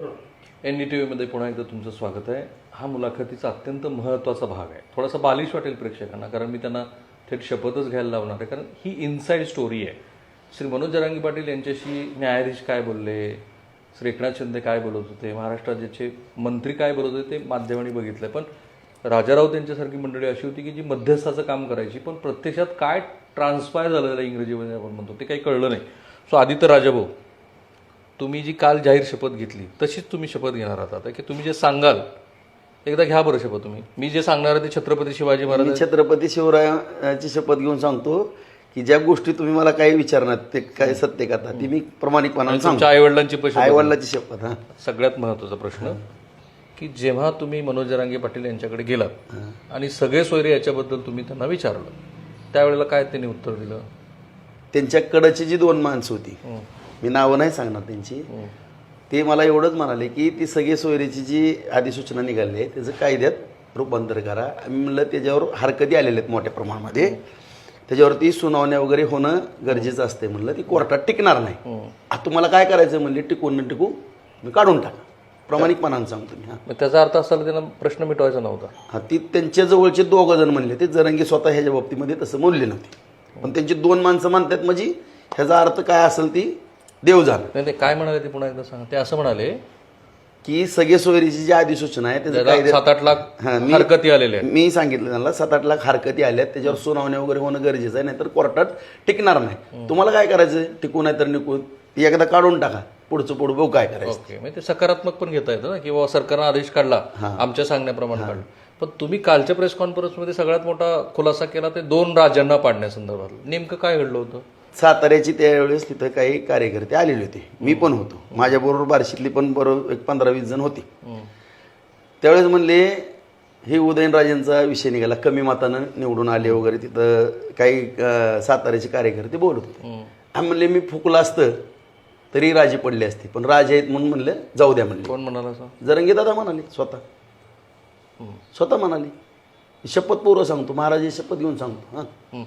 N D T व्हीमध्ये पुन्हा एकदा तुमचं स्वागत आहे. हा मुलाखतीचा अत्यंत महत्त्वाचा भाग आहे. थोडासा बालिश वाटेल प्रेक्षकांना कारण मी त्यांना थेट शपथच घ्यायला लावणार आहे. कारण ही इनसाईड स्टोरी आहे. श्री मनोज जरांगी पाटील यांच्याशी न्यायाधीश काय बोलले? श्री एकनाथ शिंदे काय बोलत होते? महाराष्ट्र राज्याचे मंत्री काय बोलत होते ते माध्यमांनी बघितलं पण राजाराव त्यांच्यासारखी मंडळी अशी होती की जी मध्यस्थाचं काम करायची. पण प्रत्यक्षात काय ट्रान्सपायर झालेलं आहे इंग्रजीमध्ये आपण म्हणतो ते काही कळलं नाही. सो आदित्य राजाभाऊ तुम्ही जी काल जाहीर शपथ घेतली तशीच तुम्ही शपथ घेणार आहात आता की तुम्ही जे सांगाल एकदा घ्या बरं शपथ तुम्ही. मी जे सांगणार आहे ते छत्रपती शिवाजी महाराज छत्रपती शिवरायाची शपथ घेऊन सांगतो की ज्या गोष्टी तुम्ही मला काही विचारणार ते काय सत्य कथा ती मी प्रामाणिकपणाने सांगतो. तुमच्या आईवडिलांची पण शपथ हा. सगळ्यात महत्त्वाचा प्रश्न की जेव्हा तुम्ही मनोज जरांगे पाटील यांच्याकडे गेलात आणि सगळे सोयरे याच्याबद्दल तुम्ही त्यांना विचारलं त्यावेळेला काय त्यांनी उत्तर दिलं? त्यांच्याकडची जी दोन माणसं होती मी नावं नाही सांगणार त्यांची. ते मला एवढंच म्हणाले की ती सगळी सोयरीची जी अधिसूचना निघाली आहे त्याचं कायद्यात रूपांतर करा. आम्ही म्हणलं त्याच्यावर हरकती आलेल्या आहेत मोठ्या प्रमाणामध्ये. त्याच्यावरती सुनावण्या वगैरे होणं गरजेचं असते म्हणलं. ती कोर्टात टिकणार नाही. आता तुम्हाला काय करायचं म्हणले टिकून न टिकू मी काढून टाका. प्रामाणिकपणानं सांगतो मी हा. त्याचा अर्थ असा त्यांना प्रश्न मिटवायचा नव्हता. हा ती त्यांच्या जवळचे दोघं जण म्हणले ते जरंगी स्वतः ह्याच्या बाबतीमध्ये तसं बोलले नव्हते. पण त्यांची दोन माणसं म्हणतात म्हणजे ह्याचा अर्थ काय असेल ती देव झालं. नाही ते काय म्हणाले ते पुन्हा एकदा सांगा. ते असं म्हणाले की सगळे सोयरीची जी अधिसूचना आहे त्याचं कायदे सात आठ लाख हा, मी- हरकती आलेल्या आहेत. मी सांगितलं त्यांना सात आठ लाख हरकती आल्यात त्याच्यावर सुनावण्या वगैरे होणं गरजेचं आहे नाहीतर कोर्टात टिकणार नाही. तुम्हाला काय करायचं? टिकू नाही तर निकू एकदा काढून टाका. पुढचं पुढं बघू काय करायचं. ओके म्हणजे ते सकारात्मक पण घेता येतं ना की बाबा सरकारनं आदेश काढला आमच्या सांगण्याप्रमाणे काढला. पण तुम्ही कालच्या प्रेस कॉन्फरन्समध्ये सगळ्यात मोठा खुलासा केला ते दोन राज्यांना पाडण्यासंदर्भात नेमकं काय घडलं होतं? साताऱ्याची त्यावेळेस तिथं काही कार्यकर्ते आलेले होते. मी पण होतो. माझ्याबरोबर बार्शीतली पण बरोबर एक पंधरा वीस जण होते. त्यावेळेस म्हणले हे उदयनराजेंचा विषय निघाला. कमी मतानं निवडून आले वगैरे तिथं काही साताऱ्याचे कार्यकर्ते बोलत होते. आम्ही म्हणले मी फुकलं असतं तरी राजे पडले असते. पण राजे आहेत म्हणून म्हणलं जाऊ द्या म्हणले. कोण म्हणाला जरंगे दादा म्हणाले स्वतः. स्वतः म्हणाले शपथपूर्व सांगतो. महाराज शपथ घेऊन सांगतो. हं.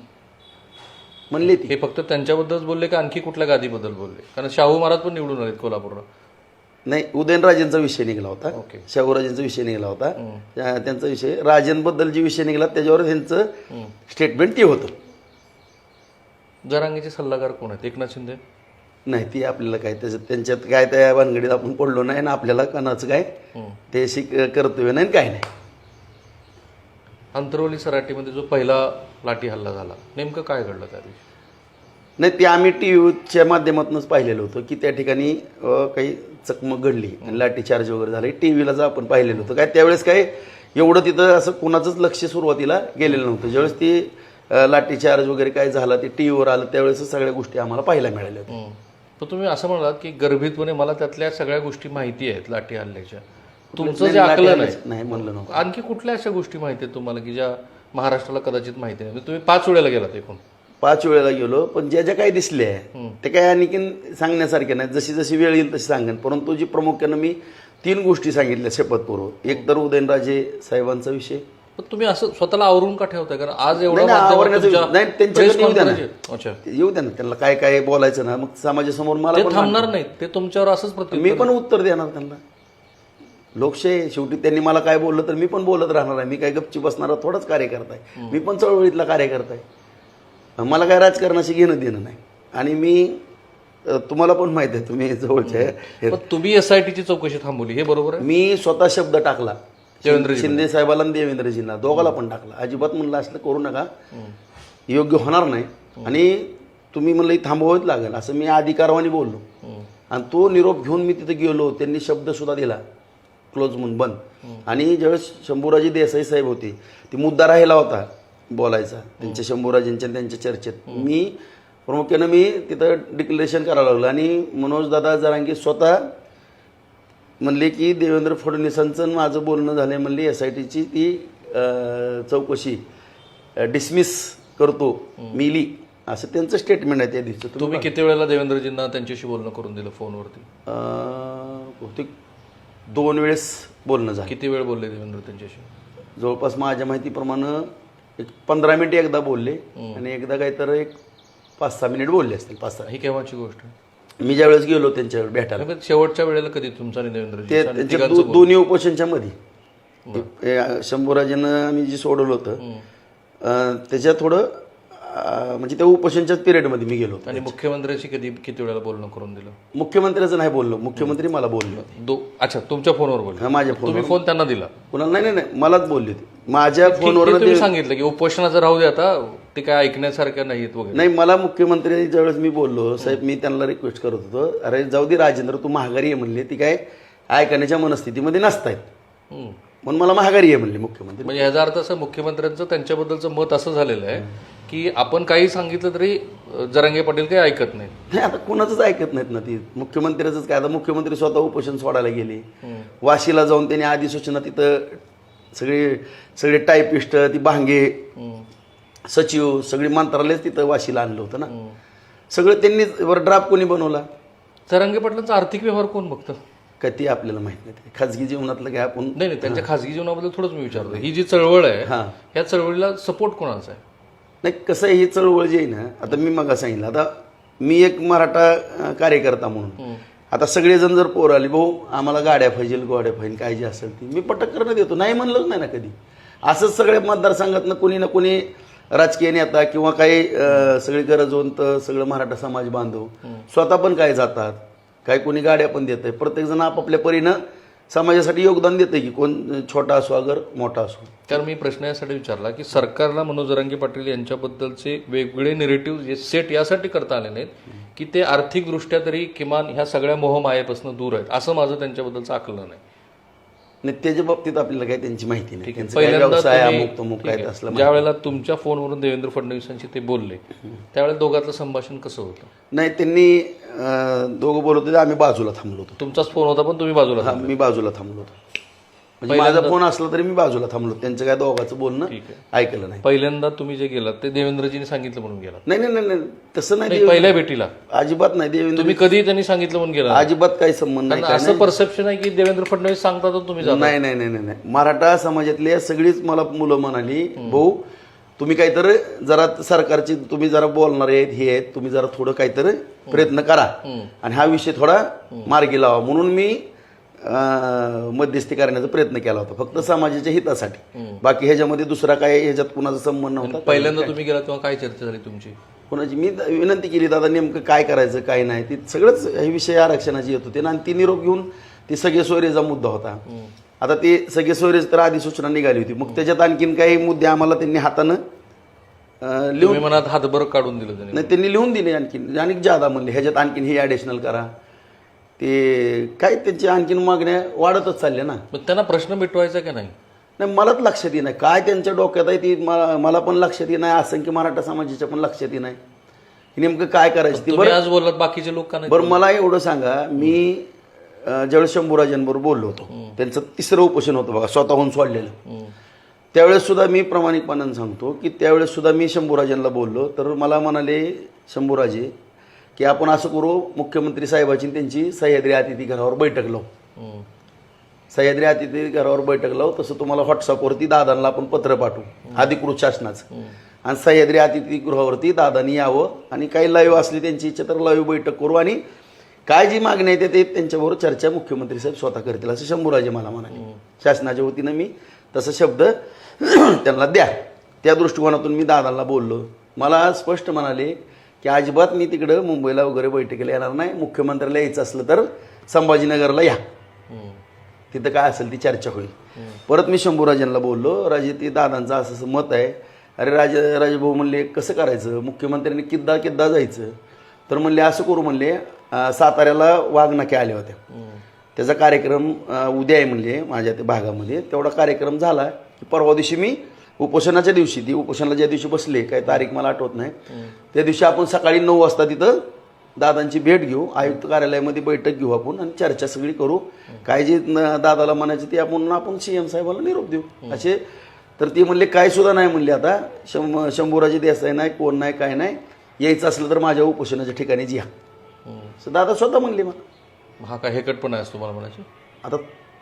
म्हणले ती. हे फक्त त्यांच्याबद्दलच बोलले का आणखी कुठल्या गादीबद्दल बोलले? कारण शाहू महाराज पण निवडून आलेत कोल्हापूरला. नाही उदयनराजेंचा विषय निघाला होता. ओके. शाहूराजेंचा विषय निघाला होता. त्या- त्यांचा विषय राजेंबद्दल जे विषय निघाला त्याच्यावर त्यांचं स्टेटमेंट ते होतं. जरांगीचे सल्लागार कोण आहेत? एकनाथ शिंदे? नाही ती आपल्याला काय त्याच्यात त्यांच्यात काय त्या भानगडीत आपण पडलो नाही ना आपल्याला कणाचं काय ते शिक कर्तव्य नाही आणि काय नाही. अंतरवली सराटीमध्ये जो पहिला लाठी हल्ला झाला नेमकं काय घडलं त्या दिवशी? नाही ते आम्ही टी व्हीच्या माध्यमातूनच पाहिलेलं होतं की त्या ठिकाणी काही चकमक घडली. आणि लाठीचार्ज वगैरे झाले. टी व्हीला आपण पाहिलेलं होतं. काय त्यावेळेस काय एवढं तिथं असं कोणाचंच लक्ष सुरुवातीला गेलेलं नव्हतं. ज्यावेळेस ती लाठीचार्ज वगैरे काय झाला ते टी व्हीवर आलं त्यावेळेस सगळ्या गोष्टी आम्हाला पाहायला मिळाल्या. होत्या. तर तुम्ही असं म्हणालात की गर्भितपणे मला त्यातल्या सगळ्या गोष्टी माहिती आहेत लाठी हल्ल्याच्या. तुमचं जे आकलन आहे. नाही म्हणलं नव्हतं आणखी कुठल्या अशा गोष्टी माहिती आहेत तुम्हाला की ज्या महाराष्ट्राला कदाचित माहिती नाही? म्हणजे तुम्ही पाच वेळेला गेलात एकूण. पाच वेळेला गेलो पण ज्या ज्या काही दिसल्या ते काय आणखीन सांगण्यासारख्या नाही जशी जशी वेळ येईल तशी सांगेन. परंतु जी प्रामुख्यानं मी तीन गोष्टी सांगितल्या शपथपूर्व. एक तर उदयनराजे साहेबांचा विषय. पण तुम्ही असं स्वतःला आवरून का ठेवताय? कारण आज एवढं नाही, नाही, आवरण्याचं नाही, त्यांच्याकडे येऊ द्या ना. येऊ द्या ना. त्यांना काय काय बोलायचं ना. मग समाजासमोर मला थांबणार नाहीत. ते तुमच्यावर असंच मी पण उत्तर देणार त्यांना. लोकशाही. शेवटी त्यांनी मला काय बोललं तर मी पण बोलत राहणार आहे. मी काय गपची बसणारा थोडाच कार्यकर्ता आहे मी पण चळवळीतला कार्यकर्ता आहे मला काय राजकारणाशी घेणं देणं नाही. आणि मी तुम्हाला पण माहिती आहे तुम्ही जवळचे आहे. पण तुम्ही एसआयटीची चौकशी थांबवली हे बरोबर आहे? मी स्वतः शब्द टाकला. शिंदे साहेबाला आणि देवेंद्रजींना दोघाला पण टाकला. अजिबात म्हणलं असलं करू नका. योग्य होणार नाही. आणि तुम्ही म्हणलं थांबवावंच लागेल. असं मी अधिकारवानी बोललो. आणि तो निरोप घेऊन मी तिथे गेलो. त्यांनी शब्द सुद्धा दिला. क्लोज म्हणून बंद. आणि ज्यावेळेस शंभूराजी देसाई साहेब होते ती मुद्दा राहिला होता बोलायचा त्यांच्या शंभूराजेंच्या त्यांच्या चर्चेत. मी प्रामुख्यानं मी तिथं डिक्लेरेशन करायला लागलो आणि मनोज दादा जरांगे स्वतः म्हणले की देवेंद्र फडणवीसांचं माझं बोलणं झालं म्हणले एस आय टीची ती चौकशी डिसमिस करतो मिली. असं त्यांचं स्टेटमेंट आहे त्या दिवशी. तुम्ही किती वेळेला देवेंद्रजींना त्यांच्याशी बोलणं करून दिलं फोनवरती बहुतेक दोन वेळेस बोलणं झालं. किती वेळ बोलले देवेंद्र त्यांच्याशी? जवळपास माझ्या माहितीप्रमाणे एक पंधरा मिनिट एकदा बोलले आणि एकदा काय तर एक पाच सहा मिनिट बोलले असतील पाच सहा. ही केव्हाची गोष्ट? मी ज्यावेळेस गेलो त्यांच्याकडे भेटायला. शेवटच्या वेळेला कधी तुमचा आणि देवेंद्रजी ते त्यांच्या? दोन्ही उपोषणच्या मध्ये शंभूराजेनं आम्ही जे सोडवलं होतं त्याच्यात थोडं म्हणजे त्या उपोषणच्याच पिरियडमध्ये मी गेलो आणि मुख्यमंत्र्याशी कधी किती वेळेला बोलणं करून दिलं? मुख्यमंत्र्याचं नाही बोललो. मुख्यमंत्री मला बोललो दो अच्छा तुमच्या फोनवर बोलले. माझ्या फोन तुम्ही फोन त्यांना दिला. कुणाला? नाही नाही नाही मलाच बोलली होती. माझ्या फोनवर तुम्ही सांगितलं की उपोषणाचं राहू दे आता ते काय ऐकण्यासारख्या नाहीत वगैरे. नाही मला मुख्यमंत्री ज्यावेळेस मी बोललो साहेब मी त्यांना रिक्वेस्ट करत होतो अरे जाऊ दे राजेंद्र तू महागारी आहे म्हणले ती काय ऐकण्याच्या मनस्थितीमध्ये नसतायत. हम्म. म्हणून मला महागारी आहे म्हणले मुख्यमंत्री. म्हणजे ह्याचा अर्थ असं मुख्यमंत्र्यांचं त्यांच्याबद्दलचं मत असं झालेलं आहे की आपण काही सांगितलं तरी जरांगे पाटील काही ऐकत नाही नाही आता कुणाचंच ऐकत नाहीत ना ती. मुख्यमंत्र्याचंच काय? आता मुख्यमंत्री स्वतः उपोषण सोडायला गेले. वाशीला जाऊन त्यांनी अधिसूचना तिथं सगळे सगळे टायपिस्ट ती भांगे सचिव सगळी मंत्रालयच तिथं वाशीला आणलं होतं ना. सगळं त्यांनी वर ड्राफ्ट कोणी बनवला? जरांगे पाटलांचा आर्थिक व्यवहार कोण बघतं? का ती आपल्याला माहीत नाही. खाजगी जीवनातलं काय आपण नाही नाही त्यांच्या खासगी जीवनाबद्दल थोडंच मी विचारतो. ही जी चळवळ आहे हां. या चळवळीला सपोर्ट कोणाचा आहे? नाही कसं आहे ही चळवळ जी आहे ना आता मी मग सांगितलं. आता मी एक मराठा कार्यकर्ता म्हणून. आता सगळेजण जर पोर आले भाऊ आम्हाला गाड्या पाहिजे गोड्या पाहिजे काय जे असेल ती मी पटक करणं देतो. नाही म्हणलंच नाही ना कधी. असंच सगळ्या मतदारसंघातनं कोणी ना कोणी राजकीय नेता किंवा काही सगळी गरजवंत सगळं मराठा समाज बांधव स्वतः पण काय जातात? काही कोणी गाड्या पण देत आहे प्रत्येकजण आपापल्या परीनं समाजासाठी योगदान देतं की कोण छोटा असो अगर मोठा असो. तर मी प्रश्न यासाठी विचारला की सरकारला मनोज पाटील यांच्याबद्दलचे वेगवेगळे निरेटिव्ह जे सेट यासाठी करता आले नाहीत की ते आर्थिकदृष्ट्या तरी किमान ह्या सगळ्या मोहमायेपासून दूर आहेत. असं माझं त्यांच्याबद्दलचं आकलन आहे. नाही त्याच्या बाबतीत आपल्याला काही त्यांची माहिती नाही. त्यांचं काय पहिल्यांदा व्यवसाय अमुक तमुक काय असलं ज्या वेळेला तुमच्या फोनवरून देवेंद्र फडणवीसांशी ते बोलले त्यावेळेला दोघातलं संभाषण कसं होतं? नाही त्यांनी दोघं बोलत होते आम्ही बाजूला थांबलो होतो. तुमचाच फोन होता पण तुम्ही बाजूला हा मी बाजूला थांबलो होतो. माझा फोन असला तरी मी बाजूला थांबलो. त्यांचं काय दोघांचं बोलणं ऐकलं नाही. पहिल्यांदा तुम्ही जे गेलात ते देवेंद्रजींनी सांगितलं म्हणून गेलात. नाही नाही नाही नाही. तसं नाही पहिल्या भेटीला. अजिबात नाही. देवेंद्र तुम्ही कधी त्यांनी सांगितलं म्हणून गेला अजिबात काही संबंध नाही असं परसेप्शन आहे की देवेंद्र फडणवीस सांगतात तुम्ही नाही नाही नाही नाही नाही. मराठा समाजातली सगळीच मला मुलं म्हणाली भाऊ तुम्ही काहीतरी जरा सरकारची तुम्ही जरा बोलणारे आहेत हे आहेत तुम्ही जरा थोडं काहीतरी प्रयत्न करा. आणि हा विषय थोडा मार्गी लावा. म्हणून मी मध्यस्थी करण्याचा प्रयत्न केला होता फक्त समाजाच्या हितासाठी. बाकी ह्याच्यामध्ये दुसरा काय ह्याच्यात कुणाचा संबंध नव्हता? पहिल्यांदा तुम्ही गेला तेव्हा काय चर्चा झाली तुमची? कोणाची? मी विनंती केली दादा नेमकं काय करायचं काय नाही? ती सगळंच हे विषय आरक्षणाचे येत होते. आणि ती निरोप घेऊन ती सगळे सोयरेचा मुद्दा होता. आता ती सगळे सोयरेज तर आधी सूचना निघाली होती. मग त्याच्यात आणखीन काही मुद्दे आम्हाला त्यांनी हातानं लिहून मनात हातभर काढून दिलं नाही त्यांनी लिहून दिले आणखीन. आणि जादा म्हणले ह्याच्यात आणखीन हे ॲडिशनल करा. ते काय त्यांच्या आणखीन मागण्या वाढतच चालल्या ना. मग त्यांना प्रश्न मिटवायचा की नाही? नाही मलाच लक्षात नाही काय त्यांच्या डोक्यात आहे ती मला मला पण लक्षात येत नाही असंख्य मराठा समाजाच्या पण लक्षात नाही की नेमकं काय करायचं ती? तुम्ही आज बोललात बाकीचे लोक का नाही बरं मला एवढं सांगा मी अं, ज्यावेळेस शंभूराजांबरोबर बोललो होतो त्यांचं तिसरं उपोषण होतं बघा स्वतःहून सोडलेलं. हम्म. त्यावेळेस सुद्धा मी प्रामाणिकपणानं सांगतो की त्यावेळेस सुद्धा मी शंभूराजांना बोललो तर मला म्हणाले शंभूराजे की आपण असं करू मुख्यमंत्री साहेबाची त्यांची सह्याद्री अतिथीगृहावर बैठक लावू. हम्म. सह्याद्री अतिथीगृहावर बैठक लावू तसं तुम्हाला व्हॉट्सअपवरती दादांना आपण पत्र पाठवू अधिकृत शासनाचं. आणि सह्याद्री अतिथीगृहावरती दादांनी यावं आणि काही लाईव्ह असली त्यांची इच्छा तर लाईव्ह बैठक करू आणि काय जी मागणी आहे ते त्यांच्याबरोबर चर्चा मुख्यमंत्री साहेब स्वतः करतील असं शंभूराजे मला म्हणाले. शासनाच्या वतीनं मी तसा शब्द त्यांना द्या. त्या दृष्टिकोनातून मी दादांना बोललो. मला स्पष्ट म्हणाले की अजिबात मी तिकडं मुंबईला वगैरे बैठकीला येणार नाही. मुख्यमंत्र्याला यायचं असलं तर संभाजीनगरला या. तिथं काय असेल ती चर्चा होईल. परत मी शंभूराजांना बोललो राजे ते दादांचं असं असं मत आहे. अरे राजे राजेभाऊ म्हणले कसं करायचं? मुख्यमंत्र्यांनी किद्दा किद्दा जायचं? तर म्हणले असं करू म्हणले साताऱ्याला वाघनाके आल्या होत्या. त्याचा कार्यक्रम उद्या आहे म्हणले माझ्या त्या भागामध्ये. तेवढा कार्यक्रम झाला की परवा दिवशी मी उपोषणाच्या दिवशी ती उपोषणाला ज्या दिवशी बसले काही तारीख मला आठवत नाही. त्या दिवशी आपण सकाळी नऊ वाजता तिथं दादांची भेट घेऊ आयुक्त कार्यालयामध्ये बैठक घेऊ आपण आणि चर्चा सगळी करू. काय जे दादाला म्हणायचे ते आपण आपण सी एम साहेबाला निरोप देऊ. असे तर ते म्हणले काय सुद्धा नाही म्हणले आता. शंभ शंभूराजे देसाई नाही कोण नाही काय नाही. यायचं असलं तर माझ्या उपोषणाच्या ठिकाणी जी. असं दादा स्वतः म्हणले मला. हा काय हेकटपणा आहे तुम्हाला म्हणायचं? आता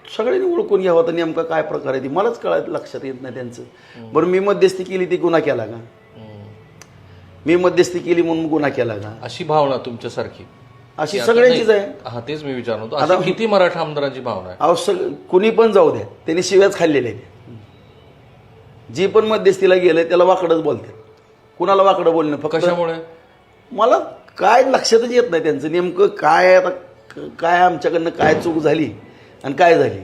सगळ्यांनी ओळखून घ्यावं तर नेमका काय प्रकार आहे ती. मलाच कळायचं लक्षात येत नाही त्यांचं. बरं मी मध्यस्थी केली ती गुन्हा केला का. मी मध्यस्थी केली म्हणून गुन्हा केला का? अशी भावना तुमच्यासारखी. अशी आता सगळ्यांचीच. आहे. हा तेच मी विचारणार होतो. अशी किती मराठा आमदारांची भावना आहे? अहो सग कुणी पण जाऊ द्या. त्यांनी शिव्याच खाल्लेल्या आहेत. जी पण मध्यस्थीला गेलं त्याला वाकडच बोलते कुणाला वाकडं बोलणं? फक्त कशामुळे? मला काय लक्षातच येत नाही त्यांचं. नेमकं काय आता? काय आमच्याकडनं काय चूक झाली? आणि काय झाली?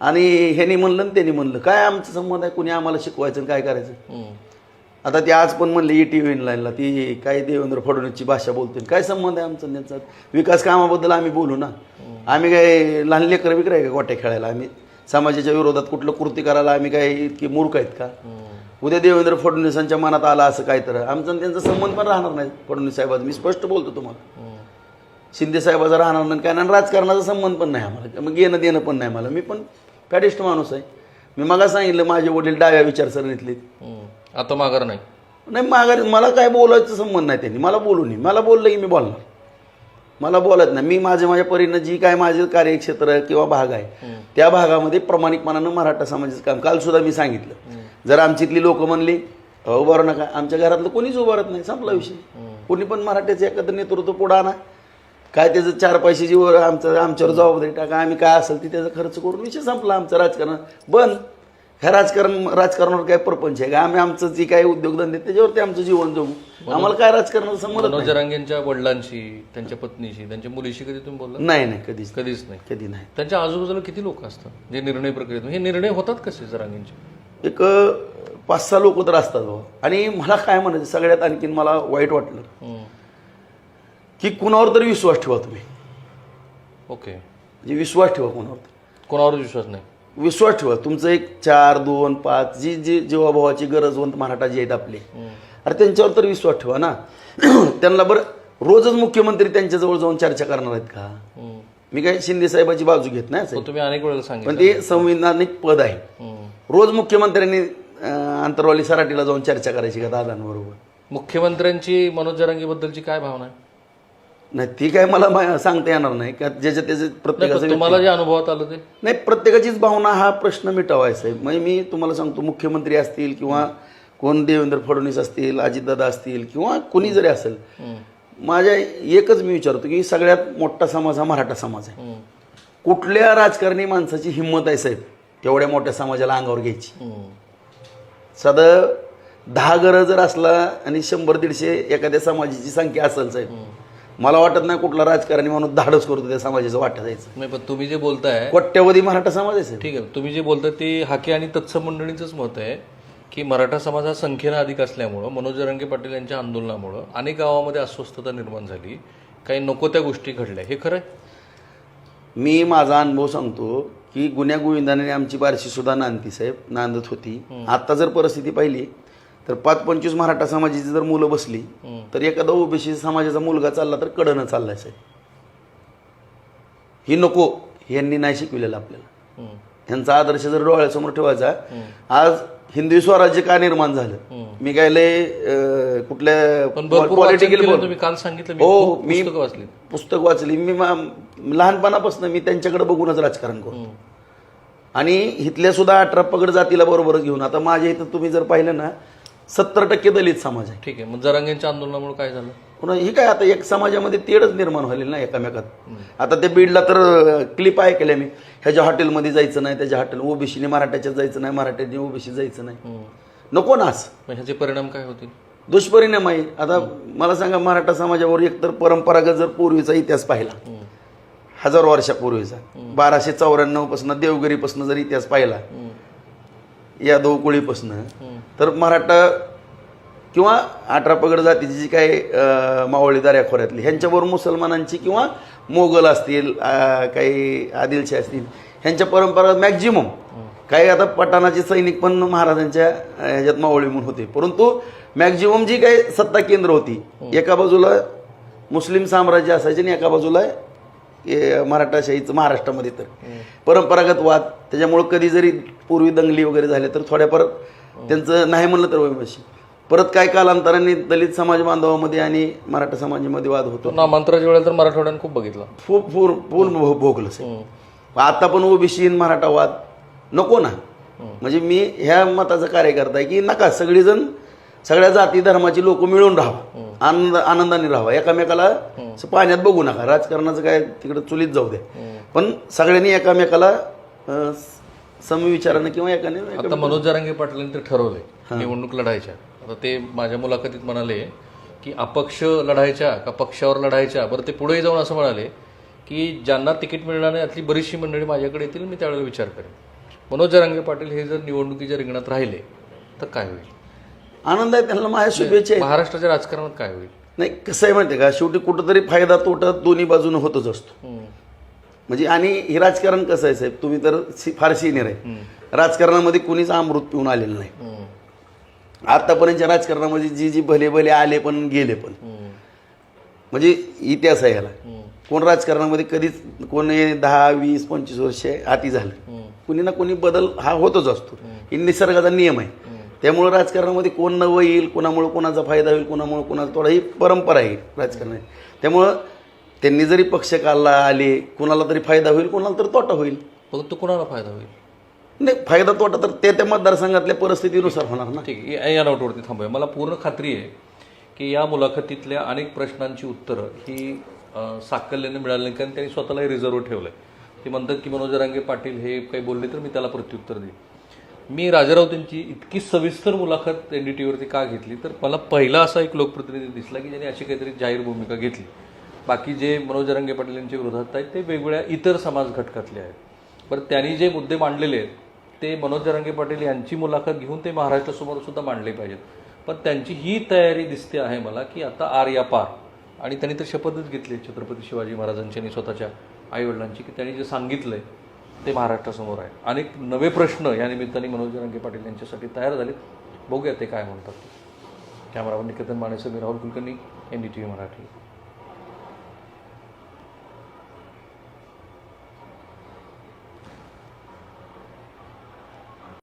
आणि ह्यानी म्हणलं आणि त्यांनी म्हणलं काय आमचं संबंध आहे? कुणी आम्हाला शिकवायचं आणि काय करायचं. आता ते आज पण म्हणले ई टी व्ही लाईनला. ती काय देवेंद्र फडणवीसची भाषा बोलते काय संबंध आहे आमचा त्यांचा? विकास कामाबद्दल आम्ही बोलू ना. आम्ही काय लहान लेकरं विकर आहे का गोट्या खेळायला? आम्ही समाजाच्या विरोधात कुठलं कृती करायला आम्ही काय इतकी मूर्ख आहेत का? उद्या देवेंद्र फडणवीसांच्या मनात आला असं काय तर? आमचा त्यांचा संबंध पण राहणार नाही फडणवीस साहेबाचा मी स्पष्ट बोलतो तुम्हाला. शिंदे साहेबाचा राहणार नाही काय नाही राजकारणाचा संबंध पण नाही आम्हाला. मग घेणं देणं पण नाही मला मी पण पॅडिस्ट माणूस आहे. मी मगा सांगितलं माझे वडील डाव्या विचारसरणीतले. आता माघार नाही. नाही माघारी मला काय बोलायचं संबंध नाही त्यांनी. मला बोलू नये. मला बोललं की मी बोलणार. मला बोलत नाही. मी माझ्या माझ्या परीनं जी काय माझे कार्यक्षेत्र किंवा भाग आहे त्या भागामध्ये प्रामाणिकपणानं मराठा समाजाचं काम. काल सुद्धा मी सांगितलं. जर आमच्यातली लोक म्हणली "अहो, उभारू नका. आमच्या घरातलं कोणीच उभारत नाही. संपला विषय. कोणी पण मराठ्याचं एखादं नेतृत्व पुढं आणा. काय त्याचं चार पैशाची वर आमचं आमच्यावर जबाबदारी टाका आम्ही काय असेल ती त्याचा खर्च करून विषय संपला आमचं राजकारण. बंद ह्या राजकारण राजकारणावर काय प्रपंच आहे का? आम्ही आमचं जी काही उद्योगधंदे त्याच्यावरती आमचं जीवन जगू. आम्हाला काय राजकारणाचा संबंध मनोज जरांगेंच्या वडिलांशी त्यांच्या पत्नीशी त्यांच्या मुलीशी कधी तुम्ही बोलला नाही नाही कधीच कधीच नाही. कधी नाही. त्यांच्या आजूबाजूला किती लोक असतात जे निर्णय प्रक्रियेत? हे निर्णय होतात कसे जरांगेंचे? एक पाच सहा लोक तर असतात बाबा. आणि मला काय म्हणायचं सगळ्यात आणखीन मला वाईट वाटलं. की कुणावर तरी विश्वास ठेवा तुम्ही. ओके. म्हणजे विश्वास ठेवा कुणावर तरी. कोणावर विश्वास नाही? विश्वास ठेवा. तुमचं एक चार दोन पाच जी जी जीवाभावाची गरजवंत मराठा जे आहेत आपले. अरे त्यांच्यावर तर विश्वास ठेवा ना. त्यांना बरं रोजच मुख्यमंत्री त्यांच्याजवळ जाऊन चर्चा करणार आहेत का? हम्म. मी काय शिंदे साहेबाची बाजू घेत नाही हो, तुम्ही अनेक वेळेला पण सांगितलं ते संविधानिक पद आहे. हम्म. रोज मुख्यमंत्र्यांनी अं, आंतरवाली सराटीला जाऊन चर्चा करायची का दादांबरोबर? मुख्यमंत्र्यांची मनोज जरांगेबद्दलची काय भावना आहे? नाही ती काय मला मा- सांगता येणार नाही का ज्याच्या त्याचे नाही, प्रत्येकाचं तुम्हाला जे अनुभवात आलं ते? नाही प्रत्येकाचीच भावना हा प्रश्न मिटवायचा आहे. म्हणजे मी तुम्हाला सांगतो मुख्यमंत्री असतील किंवा कोण देवेंद्र फडणवीस असतील अजितदादा असतील किंवा कोणी जरी असेल हम्म. माझ्या एकच मी विचारतो की सगळ्यात मोठा समाज हा मराठा समाज आहे. हम्म. कुठल्या राजकारणी माणसाची हिंमत आहे साहेब? एवढ्या मोठ्या समाजाला अंगावर घ्यायची. हम्म. साधं दहा घरं जर असला आणि शंभर दीडशे एखाद्या समाजाची संख्या असेल साहेब मला वाटत नाही कुठला राजकारणी माणूस धाडस करतो त्या समाजाचं वाटत जायचं. नाही पण तुम्ही जे बोलताय कोट्यवधी मराठा समाज आहे ठीक आहे तुम्ही जे बोलताय ते हाके आणि तत्सम मंडळींचंच मत आहे की मराठा समाज हा संख्येनं अधिक असल्यामुळं मनोज जरंगे पाटील यांच्या आंदोलनामुळं अनेक गावामध्ये अस्वस्थता निर्माण झाली. काही नको त्या गोष्टी घडल्या. हे खरं आहे? मी माझा अनुभव सांगतो की गुन्ह्या गोविंदाने आमची बारशी सुद्धा नांदती साहेब नांदत होती. आता जर परिस्थिती पाहिली तर पाच पंचवीस मराठा समाजाची जर मुलं बसली तर एखादा ओबीसी समाजाचा मुलगा चालला तर कडनं चाललाय साहेब. ही नको यांनी नाही शिकविलेलं आपल्याला. यांचा आदर्श जर डोळ्यासमोर ठेवायचा आज हिंदवी स्वराज्य का निर्माण झालं? मी काय लय कुठल्या पॉलिटिकल केलं सांगितलं हो मी पुस्तकं वाचली पुस्तक वाचली. मी लहानपणापासून मी त्यांच्याकडे बघूनच राजकारण करतो. आणि इथल्या सुद्धा अठरा पगड जातीला बरोबरच घेऊन आता माझ्या इथं तुम्ही जर पाहिलं ना सत्तर टक्के दलित समाज आहे. ठीक आहे मग जरांगेंच्या आंदोलनामुळे काय झालं? पुन्हा ही काय आता एक समाजामध्ये तेढच निर्माण व्हायला ना एकामेकात. आता ते बीडला तर क्लिप ऐकल्या मी. ह्याच्या हॉटेलमध्ये जायचं नाही त्याच्या हॉटेल ओबीसीने मराठ्याच्यात जायचं नाही मराठ्याने ओबीसी जायचं नाही. नको नास मग ह्याचे परिणाम काय होतील? दुष्परिणाम आहे. आता मला सांगा मराठा समाजावर एकतर परंपरागत जर पूर्वीचा इतिहास पाहिला. हजार वर्षापूर्वीचा बाराशे चौऱ्याण्णवपासून देवगिरीपासून जर इतिहास पाहिला. यादव कुळीपासून. तर मराठा किंवा अठरा पगड जातीची जी काही मावळी दऱ्याखोऱ्यातली ह्यांच्याबरोबर मुसलमानांची किंवा मोगल असतील काही आदिलशाही असतील ह्यांच्या परंपरा मॅक्झिमम. काही आता पठाणाचे सैनिक पण महाराजांच्या ह्याच्यात मावळी म्हणून होते. परंतु मॅक्झिमम जी काही सत्ता केंद्र होती एका बाजूला मुस्लिम साम्राज्य असायचे आणि एका बाजूला हे मराठाशाहीचं महाराष्ट्रामध्ये तर. परंपरागत वाद त्याच्यामुळं कधी जरी पूर्वी दंगली वगैरे झाल्या तर थोड्याफार त्यांचं नाही म्हणलं तर वैमशी परत काय कालांतराने दलित समाज बांधवामध्ये आणि मराठा समाजामध्ये वाद होतो? नामांतराच्या वेळेला तर मराठवाड्यानं खूप बघितला. फू पूर पूर्ण भो- भोगलं साहेब. आता पण ओबीसी मराठा वाद नको ना. म्हणजे मी ह्या मताचा कार्यकर्ता आहे की नका सगळेजण सगळ्या जाती धर्माची लोक मिळून राहा आनंद आनंदाने राहावा. एकामेकाला पाण्यात बघू नका. राजकारणाचं काय तिकडे चुलीत जाऊ द्या पण सगळ्यांनी एकामेकाला समविचारानं किंवा एकाने आता मनोज जरांगे पाटलांनी ते ठरवलंय निवडणूक लढायच्या. आता ते माझ्या मुलाखतीत म्हणाले की अपक्ष लढायच्या का पक्षावर लढायच्या? बरं ते पुढे जाऊन असं म्हणाले की ज्यांना तिकीट मिळणार नाही यातली बरीचशी मंडळी माझ्याकडे येतील मी त्यावेळेला विचार करेन. मनोज जरांगे पाटील हे जर निवडणुकीच्या रिंगणात राहिले तर काय होईल? आनंद आहे त्यांना माझ्या शुभेच्छा महाराष्ट्राच्या राजकारणात काय होईल? नाही कसं आहे माहिती का? शेवटी कुठंतरी फायदा तोटा दोन्ही बाजूने होतच असतो. म्हणजे आणि हे राजकारण कसं आहे साहेब? तुम्ही तर फार सिनियर आहे. राजकारणामध्ये कुणीच अमृत पिऊन आलेलं नाही. आतापर्यंतच्या राजकारणामध्ये जी जी भले भले आले पण गेले पण. म्हणजे इतिहास आहे ह्याला हम्म. कोण राजकारणामध्ये कधीच कोण हे दहा वीस पंचवीस वर्ष आती झालं. कुणी ना कोणी बदल हा होतच असतो. ही निसर्गाचा नियम आहे. त्यामुळे राजकारणामध्ये कोण नवं येईल कोणामुळे कोणाचा फायदा होईल कोणामुळे कोणाचा थोडा ही परंपरा आहे राजकारणाची. त्यामुळं त्यांनी जरी पक्ष काढला आले कोणाला तरी फायदा होईल कोणाला तरी तोटा होईल. मग तो कुणाला फायदा होईल? नाही फायदा तोटा तर त्या त्या मतदारसंघातल्या परिस्थितीनुसार होणार ना. ठीक आहे या- नोटवरती थांबूया. मला पूर्ण खात्री आहे की या मुलाखतीतल्या अनेक प्रश्नांची उत्तरं ही साकल्याने मिळाली नाही कारण त्यांनी स्वतःलाही रिझर्व ठेवलं आहे ते म्हणतात की मनोज रांगे पाटील हे काही बोलले तर मी त्याला प्रत्युत्तर देईन. मी राजारावतांची इतकी सविस्तर मुलाखत एन डी टीवरती का घेतली? तर मला पहिला असा एक लोकप्रतिनिधी दिसला की ज्याने अशी काहीतरी जाहीर भूमिका घेतली. बाकी जे मनोज रंगे पाटील यांचे विरोधात आहेत ते वेगवेगळ्या इतर समाज घटकातले आहेत. बरं त्यांनी जे मुद्दे मांडलेले आहेत ते मनोज रंगे पाटील यांची मुलाखत घेऊन ते महाराष्ट्रासमोर सुद्धा मांडले पाहिजेत. पण त्यांची ही तयारी दिसते आहे मला की आता आर या पार आणि त्यांनी तर शपथच घेतली छत्रपती शिवाजी महाराजांची आणि स्वतःच्या आईवडिलांची की त्यांनी जे सांगितलं आहे ते महाराष्ट्रासमोर आहे. अनेक नवे प्रश्न या निमित्ताने मनोज रंगे पाटील यांच्यासाठी तयार झाले बघूया ते काय म्हणतात. कॅमेरावर निकेतन मानेसह मी Rahul Kulkarni N D T V Marathi.